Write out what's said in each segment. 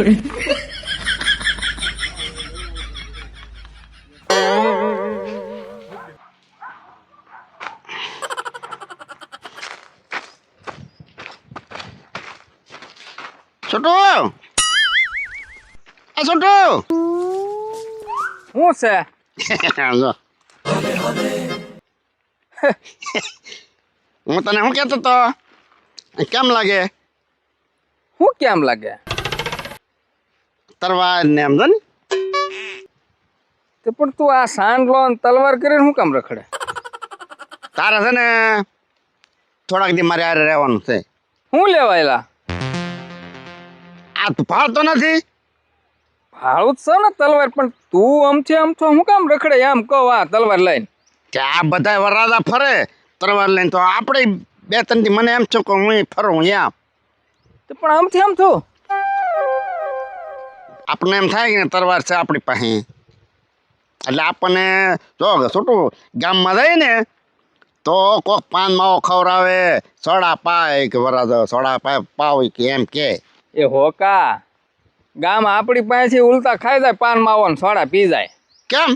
有人，છોટુ એ છોટુ શું છે જો. હું તને શું કેતો તો કેમ લાગે શું કેમ લાગે તરવાર ને એમ જો ને. તે પણ તું આ સાંડલો ને તલવાર કરીને શું કામ રખડે? તારે છે ને થોડાક દી મારે હારે રહેવાનું છે. શું લેવાયેલા આ તું ફાવતો નથી? ભાડું જ છે ને તલવાર પણ તું આમથી આમ તો શું કામ રખડે? એમ કહો આ તલવાર લઈને. કે આ બધા વરાદા ફરે તલવાર લઈને તો આપણે બે ત્રણથી મને એમ છો કે હું ફરું એમ તે પણ આમથી આમ થયું આપણને એમ થાય કે ને તરવાર છે આપણી પાસે. એટલે આપણને જો છોટું ગામમાં જાય ને તો કોક પાન માવો ખવડાવે સોડા પાય કે વરાદ સોડા પાય પાવ કે એમ કે. એ હોકા ગામ આપણી પાસેથી ઉલટા ખાઈ જાય પાન માવો ને સોડા પી જાય. કેમ?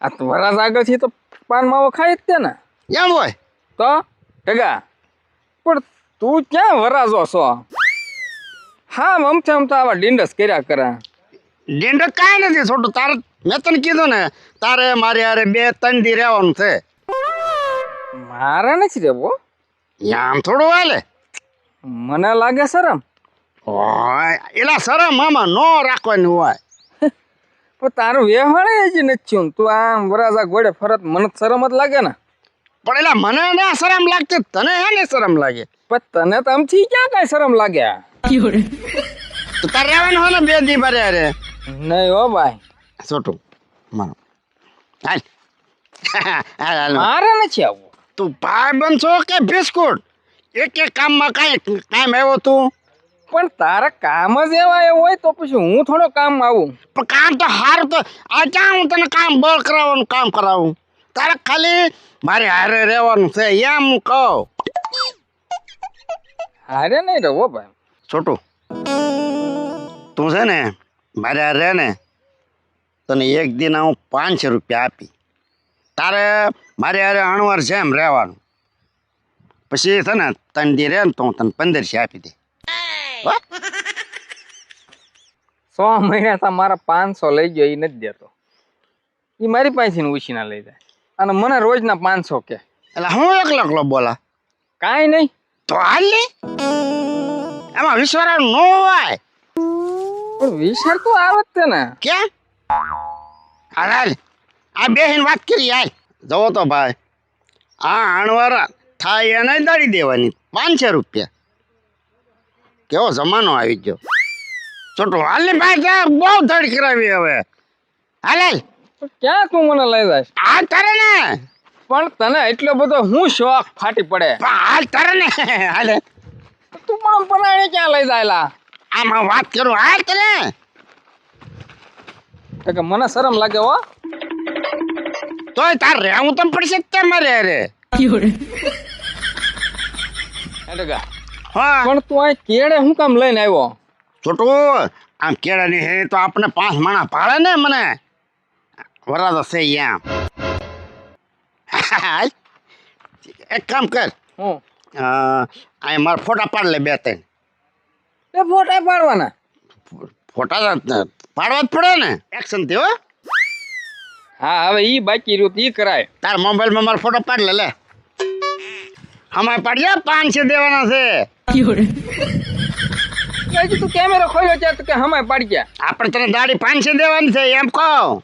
આ તો વરાસ આગળથી તો પાન માવો ખાઈ જ તે ને. એમ હોય? તો ટગા પણ તું ક્યાં વરાજો છો? હા આમથી આમ તો આવા ડિંડસ કર્યા કરે. ડીંડો કાંઈ નથી છોટું તારે મેં તને કીધું ને તારે મારે યારે બે ત્રણ દી રહેવાનું છે. મારે નથી રહેવો આમ થોડું હાલે. મને લાગે શરમ. ઓય એલા શરમ મામા નો રાખવાની હોય. પણ તારું વ્યવહાર હજી નથી તું આમ વરાજા ગોળે ફરત મને શરમ જ લાગે ને. પણ એલા મને ના શરમ લાગતી તને હે ને શરમ લાગે? પણ તને તો આમથી ક્યાં કાંઈ શરમ લાગે，તો તારે રહેવાનું હોય ને બે દી મારે યારે નહીં હો ભાઈ છોટું મારો હાલ હાલ હાલ મારે નથી આવવું તું ભાઈ બનશો કે બિસ્કુટ એક એક કામમાં કાંઈ કામ આવ્યો તું પણ તારા કામ જ એવા એ હોય તો પછી હું થોડો કામ આવું પણ કામ તો સારું તો આ ક્યાં હું તને કામ બળ કરાવવાનું કામ કરાવું તારે ખાલી મારે હારે રહેવાનું છે એમ હું કહું હારે નહીં રહો ભાઈ છોટું તું છે ને મારે રહે ને તને એક દિન હું પાંચસો રૂપિયા આપી. તારે મારે અરે અણવાર છે એમ રહેવાનું. પછી છે ને ત્રણ દી રહે ને તો હું તને પંદરસો આપી દે. સો મહિના તો મારા પાંચસો લઈ ગયો એ નથી દેતો. એ મારી પાસેથી ઉછીના લઈ જાય. અને મને રોજના પાંચસો કે. એટલે હું એકલો એકલો બોલા? કાંઈ નહીં. તો હાલ એમાં વિશ્વાસ ન હોય. પણ વિશાલ તો આવે જ ને. કે હાલ આ બેહીન વાત કરી હાલ. જવો તો ભાઈ આ આણવાર થાય એને દાડી દેવાની. પાંચસો રૂપિયા. કેવો જમાનો આવી ગયો. છોટો હાલ ને ભાઈ બહુ ધડ કરાવી હવે. હાલ હાલ. ક્યાં તું મને લઈ જાય આ તારે ને. પણ તને એટલો બધો હું શોખ ફાટી પડે. હાલ તારે ને. હાલે. તું પણ પરાણે ક્યાં લઈ જાયલા? આમાં વાત કરું આ તને કે મને શરમ લાગે હો. તોય તાર રહેવું તો પડશે જ તે મારે 人，એટલે હા. પણ તું આ કેળે હું કામ લઈને આવ્યો? છોટો આમ કેળાની હે તો આપણે પાંચ માણા ભાડે ને મને. વરાદ એમ હાલ. એક કામ કર. હું આ મારા ફોટા પાડ લે બે ત્રણ. એ ફોટા પાડવાના. ફોટા તો પાડવા જ પડે ને. એક્શનથી હો. હા હવે ઈ બાકી રહ્યું ઈ કરાય. તાર મોબાઈલમાં મારો ફોટો પાડ લે લે. અમારે પાડજે પાંચસો દેવાના છે. 有人，હજી તું કેમેરો ખોલ્યો છે તો કે હમાય પાડી ગયા આપણે તને દાડી પાંચસો દેવાની છે એમ કહો.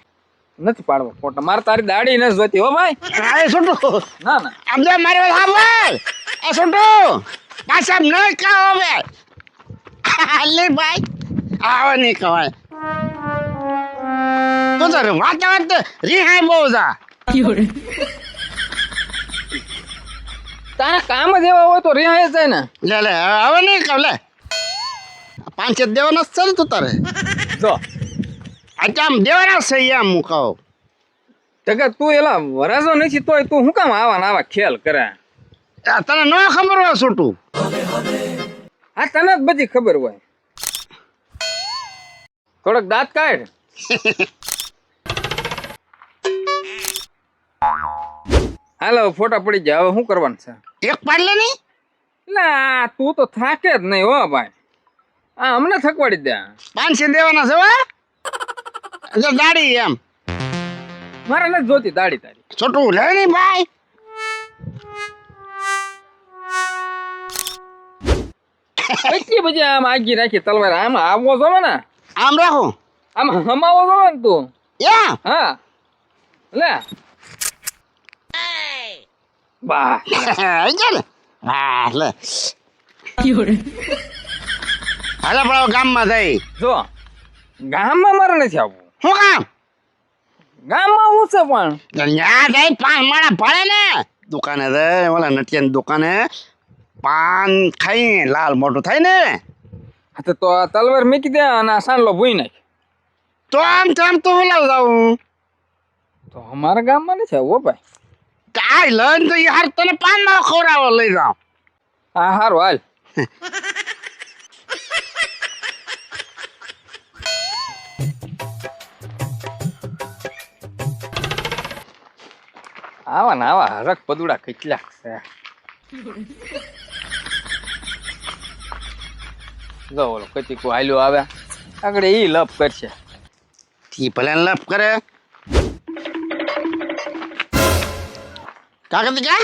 નથી પાડવો ફોટો. મારે તારી દાડી નથી જોતી હો ભાઈ. હા એ છોટું. ના ના. આમ જો મારી વાત સાંભળ. એ છોટું. પાછા નહીં કહો હવે હાલે ભાઈ. આવો નહીં કહેવાય તો તારે વાત વાત રિહાય બહુ જા. તારા કામ જ એવા હોય તો રિહાય જ જાય ને. લે લે હવે નહીં કહો લે. પાંચ દેવાના જ છે ને તું તારે. જો. આજે આમ દેવાના છે એમ હું કહું. તો કે તું એલા વરાજો નથી તોય તું શું કામ આવા ને આવા ખેલ કરે? તને ન ખબર હોય છોટું. હા તને જ બધી ખબર હોય. થોડોક દાંત કાઢ. હાલો ફોટા પડી જાય હવે શું કરવાનું છે? એક પાડલે નહીં? ના તું તો થાકે જ નહીં હો ભાઈ. આ અમને થકવાડી દે. પાંચસો દેવાના છે? જો દાડી એમ. મારે નથી જોતી દાડી તારી. છોટું લે નહીં ભાઈ. એટલી બધી આમ આગી રાખી તલવાર? આમ આવો જોવે ને? આમ રાખો. આમ હમાવો જોવે ને તું? યા. હા. લે. બા. ને. હા લે，હાલે હવે ગામમાં જઈ જો ગામમાં મારે નથી આવવું. શું કામ? ગામમાં હું છે પણ? ત્યાં જઈ પાન માળા પડે ને. દુકાને જઈ ઓલા નટિયાની દુકાને. પાન ખાઈ લાલ મોટું થાય ને? હા તો તલવાર મૂકી દે અને આ સાંડલો ભૂઈ નાખ. તો આમ આમ તો ઓલા જાઉં? તો અમારા ગામમાં નથી આવવું હો ભાઈ. કાંઈ લઈને તો યાર તને પાન ના ખવડાવો લઈ જાઉં. હા સારું હાલ. આવા ને આવા હરક પદુડા કેટલાક છે. જો ઓલો કતિકુ હાલ્યો આવે. આગળ ઈ લપ કરશે. થી ભલે લપ કરે. કાકા તી કા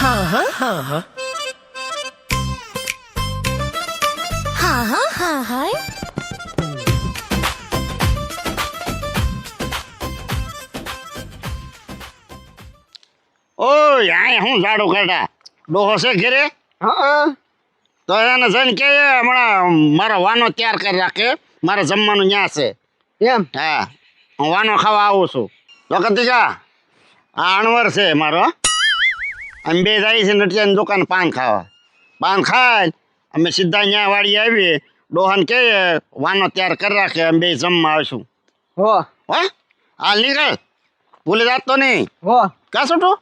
હા હા હા હા. હા હા હા હા ઓય આય હું ઝાડુ કાઢા? ડોહો છે ઘેરે? હા. તો એને જઈને કે હમણાં મારો વાનો તૈયાર કરી રાખે. મારે જમવાનું ન્યા છે. એમ? હા. હું વાનો ખાવા આવું છું. તો કતિકા આ અણવર છે મારો. અમે બે જાય છે નટિયાની દુકાન પાન ખાવા. પાન ખાય અમે સીધા ન્યા વાળી આવીએ. ડોહાને કે વાનો તૈયાર કરી રાખે અમે બે જમવા આવીશું. હો. હા? હાલ નીકળ. ભૂલી જાત તો નહીં. હો. કાં છોટું?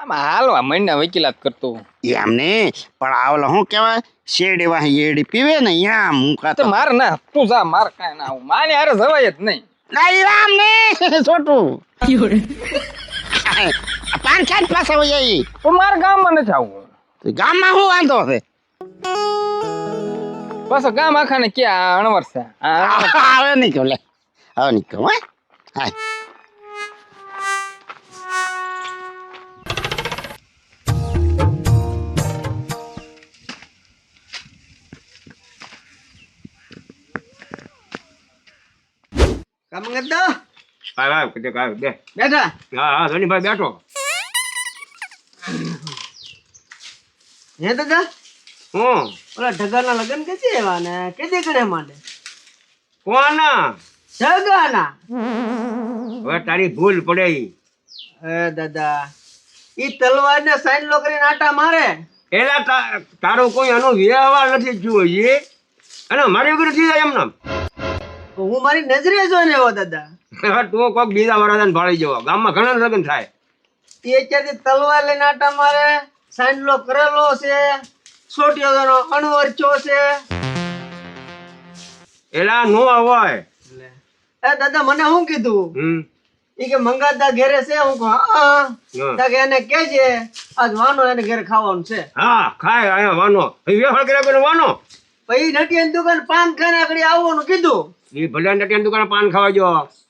આમાં હાલવા મહિના વકીલાત કરતો એમ નહીં પણ આ શું કહેવાય? શેરડી વાહી એડી પીવે ને હું તો માર ના તું જા મારે કાંઈ ના હું મારે હારે જવાય જ નહીં. નહીં રામ ને છોટું. પાન ખાઈ પાસે હોય જાય તો મારે ગામમાં નથી આવું ગામમાં શું વાંધો છે? બસ ગામ આખાને ને આ અણવર છે. આવે હવે નહીં કહું લે. હવે નહીં કહું હા. હાય. કામ કરતો હાલ, હાલ, કીધું કે હાલ, બે. બેઠા. હા હા ધનીભાઈ બેઠો. હે દાદા? હું ઓલા ઢગાના લગન કે છે એવા ને? કેદે કરે માટે? કોના? ઢગાના. હવે તારી ભૂલ પડે એ દાદા ઈ તલવાર ને સાઈન લો કરીને આટા મારે. એલા તારો કોઈ આનો વ્યવહાર નથી જોઈએ અને મારી વગર નથી જાય એમને. તો હું મારી નજરે જોઈને એવો દાદા. તું કોક બીજા વડાદાને ભાળી જવો. ગામમાં ઘણા લગ્ન થાય. એ અત્યારથી તલવાર લઈને આટા મારે સાંડલો કરેલો છે છોટીઓ અણવર ચો છે. એલા નો અવાય એ દાદા મને શું કીધું? ઈ કે મંગાતા ઘેરે છે હું કહું હા કે એને કેજે આજ વાનો એને ઘરે ખાવાનું છે. હા ખાય આયા વાનો. વેફળ કર્યા પેલો વાનો? પછી નટિયાની દુકાન પાન ખાને આગળ આવવાનું કીધું. એ ભલે નટિયાની દુકાને પાન ખાવા જો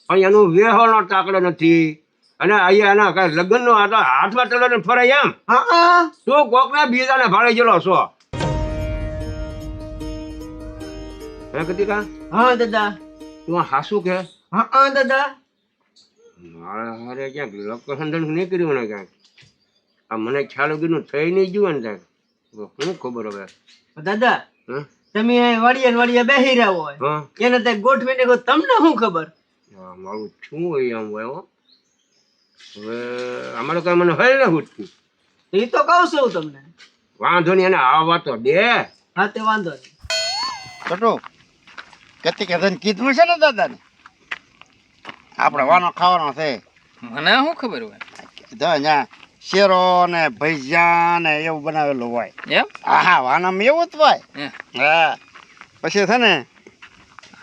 પણ એનું વ્યવહારનો તાકડો નથી. અને અહીંયા એના કઈ લગ્નનો આ તો હાથમાં ચલો ફરાય એમ. હા કોક તું કોકના બીજાને ભાડે ગયેલો છો. હે કતિકા? હા દાદા. તું હાસુ કે? હા હા દાદા. મારે હારે ક્યાંક લોકસંદન નહીં કર્યું ને ક્યાંક? આ મને ખ્યાલ વગરનું થઈ નહીં ગયું ને ક્યાંક? શું ખબર હવે? દાદા હં? તમે અહીં વાડિયા ને વાડિયા બેહી રહ્યા હોય. એને તે ગોઠવીને કહો તમને શું ખબર? હા, મારું શું હોય આમ હોય હો. હવે અમારો કઈ મને હોય ને ઉઠતું એ તો કહું છું તમને. વાંધો નહીં એને આ વાતો દે. હા તે વાંધો નહીં. કટો કતી કદન કીધું છે ને દાદાને? આપણે વાનો ખાવાનો છે. મને શું ખબર હોય? કીધું અહીંયા શેરો ને ભૈજા ને એવું બનાવેલું હોય. એમ? હા વાનામાં એવું જ હોય. હા. પછી છે ને?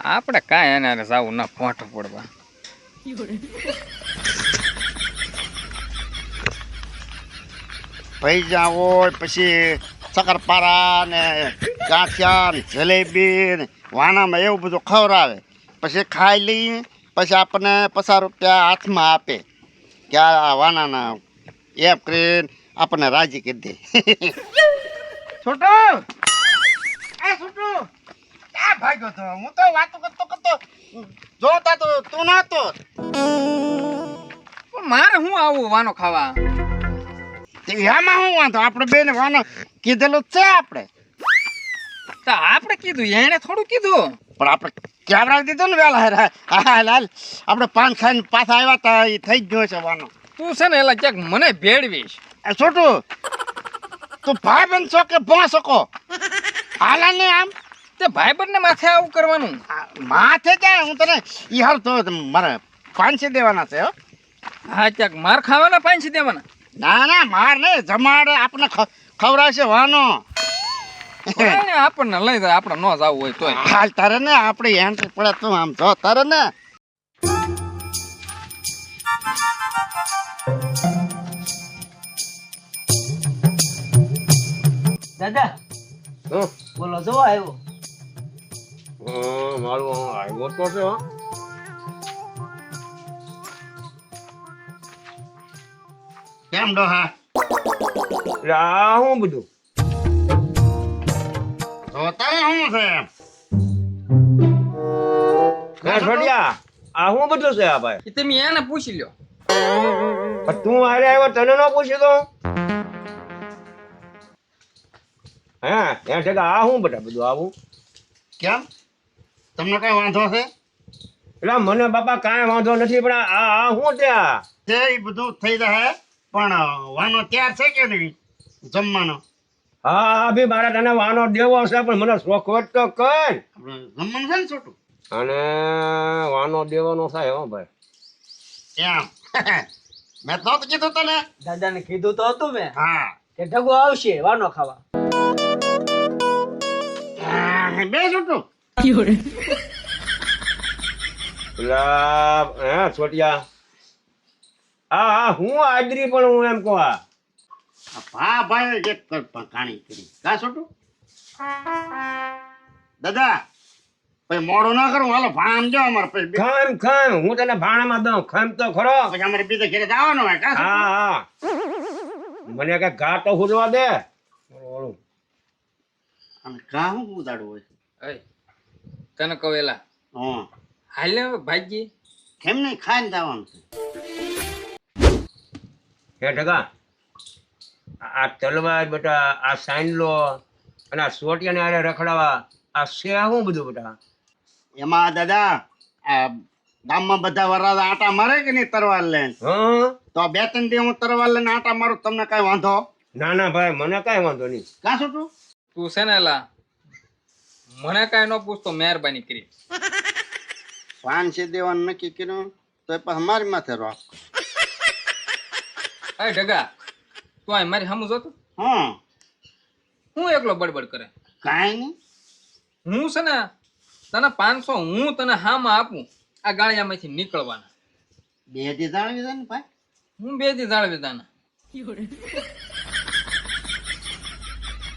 આપણે કાંઈ એને હારે ના ફોટ પડવા，ભૈજા હોય પછી શક્કરપારા ને ગાંઠિયા ને જલેબી ને વાનામાં એવું બધું ખવડાવે. પછી ખાઈ લઈ પછી આપણને પચાસ રૂપિયા હાથમાં આપે. કે આ વાનાના એમ કરીને આપણને રાજી કરી દે. છોટો! આ છોટો! ક્યાં ભાગ્યો તો? હું તો વાતો કરતો કરતો જોતા તો તું નાતો મારે શું આવું વાનો ખાવા? એમાં વાંધો? આપણે બેને વાનો કીધેલો છે આપણે. આપણે કીધું, એણે થોડું કીધું. પણ આપણે કેવડાવી દીધો ને વેલા હાલ હા લાલ આપણે પાન ખાઈને પાછા આવ્યા તા એ થઈ ગયો છે વાનો. તું છે ને એલા ક્યાંક મને ભેળવીશ એ છોટું તું ભાઈ બન છો કે ભો શકો હાલા ને આમ? તે ભાઈબંધને માથે આવું કરવાનું. માથે જાય હું તને ઈ હાલ તો મારે પાંચસો દેવાના છે હો. હા ક્યાંક માર ખાવાના પાંચી દેવાના. ના ના માર નહીં જમાડે આપણે ખ- ખવડાવશે વાનો આપણને લઈ જાય આપણે ન જવું હોય તોય. હાલ તારે ને આપણે એન્ટ્રી પડે તું આમ જો તારે ને દાદા બોલો જો આવ્યો. હં, આવ્યો તો છે હો. કેમ શું બધું? તો છે? હે આ શું બધું છે આ ભાઈ? તમે એને પૂછી લ્યો. પણ તું આરે આવ્યો તને ન પૂછ્યું તો? હે ત્યાં છે આ શું બધા બધું આવું? કેમ? તમને કઈ વાંધો છે? એટલે મને બાપા કાંઈ વાંધો નથી પણ આ આ શું ત્યાં? તે બધું થઈ જાય પણ વાનો તૈયાર છે કે નહીં? જમવાનો? હા હા ભી મારે તને વાનો દેવો છે પણ મને શોખવટ તો કર. જમવાનું છે ને છોટું? અને વાનો દેવાનો થાય હો ભાઈ. એમ. મેં તો કીધું તને. દાદાને કીધું તો હતું મેં. હા. કે ઢગો આવશે વાનો ખાવા. બે છૂટું હે છોટિયા. હા હા હું આદરી પણ હું એમ કહું આ હા ભાઈ એક કર પણ કરી. કા છોટું? દાદા પછી મોડું ના કરું હાલો ભાણ જો અમારે પછી ખમ ખામ હું તને ભાણામાં દઉં ખમ તો ખરો. પછી અમારે બીજે ઘરે જવાનું હોય કા હા હા. મને કઈ ઘા તો હુજવા દે. ઓલું. અને કા હું ઉદાડું હોય? અય તને હા. હાલ ભાઈજી. કેમ નહીં? ખાઈને જવાનું છે. હે ઢગા. આ તલવાર બેટા આ સાંડલો અને આ સોટિયાને આરે રખડાવા. આ છે શું બધું બેટા. એમાં દાદા આ ગામમાં બધા વરાદા આટા મારે કે નહીં તરવાર લે તો આ બે ત્રણ દી હું તરવાર લઈને આટા મારું તમને કઈ વાંધો? ના ના ભાઈ મને કાંઈ વાંધો નહીં. કા શું તું? છે ને લા મને કાંઈ ન પૂછતો મહેરબાની કરી. પાંચસો દેવાનું નક્કી કર્યું તો એ પછી મારી માથે રોક. અરે ઢગા તું આ મારી સામું જોતો? હા હું એકલો બડબડ કરે? કાઈ નહીં. હું છે ને તને પાંચસો હું તને હામાં આપું. આ ગાળિયામાંથી નીકળવાના. બે દી જાળવી દે ને ભાઈ. હું બે દી જાળવી 人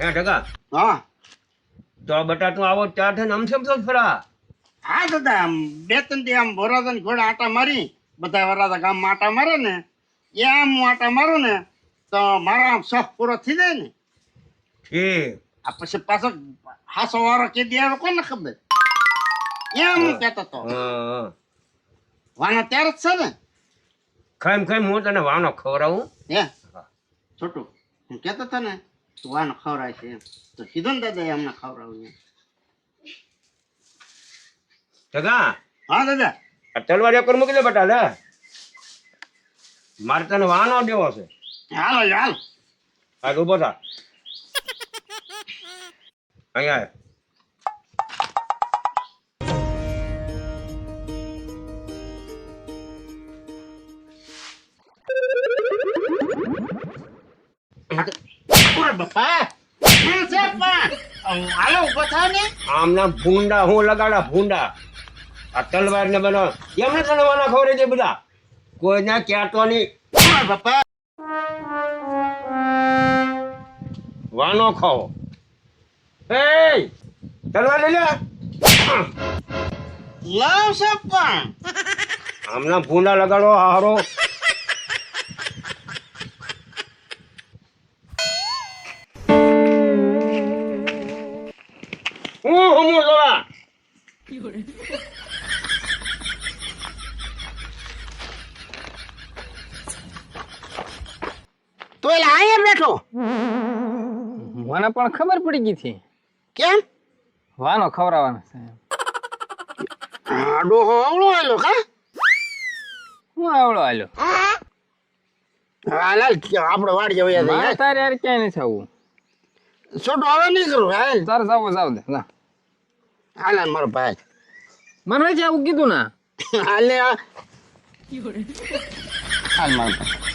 ，હે ઢગા હા. તો આ બેટા આવો ચાર થઈને આમ છેમ તો ફરા? હા દાદા આમ બે ત્રણ દી આમ વરાદા ઘોડા આટા મારી બધા વરાદા ગામમાં આટા મારે ને એ આમ હું આટા મારું ને તો મારા આમ શોખ પૂરો થઈ જાય ને. ઠીક. આ પછી પાછો હાસો વારો કે દે કોને ખબર? એમ કેતો તો. હા. ત્યારે જ છે ને? ખાઈમ ખાઈમ હું તને વાનો ખવડાવું? હે? છોટું હું કેતો તો ને તું વાનો ખવડાય છે એમ. તો કીધું ને દાદા એમને ખવડાવું. ઢગા હા દાદા. આ તલવાર એક વાર મૂકી દે બેટા લે. મારે તને વાનો દેવો છે. હાલો હાલ. આ ઊભો થા. અહીંયા બાપા? હાલો ઊભો ને. આમના ભૂંડા હું લગાડા ભૂંડા. આ તલવાર ને બનો. એમને તલવાના ખબર છે બધા? કોઈને કહેતો નહીં. બાપા? વાનો ખાઓ. એ તલવાર લઈ લે. લાવ છે પણ આમના ભૂંડા લગાડો હારો. હું હમું જોવા 有人，તો એટલે અહીંયા બેઠો મને પણ ખબર પડી ગઈ હતી. કેમ? વાનો ખવરાવાનો છે. આડો ડોહો અવળો આવેલો કા? હું આવળો આલો હા લાલ આપણે વાડ જઈએ. મારે તારે યાર ક્યાંય નહીં આવવું. છોટો હવે નહીં કરું હાલ. તારે જાવ જાવ દે જા. હાલે મારો ભાઈ. મને જ આવું કીધું ના. હાલે હાલ મારો ભાઈ.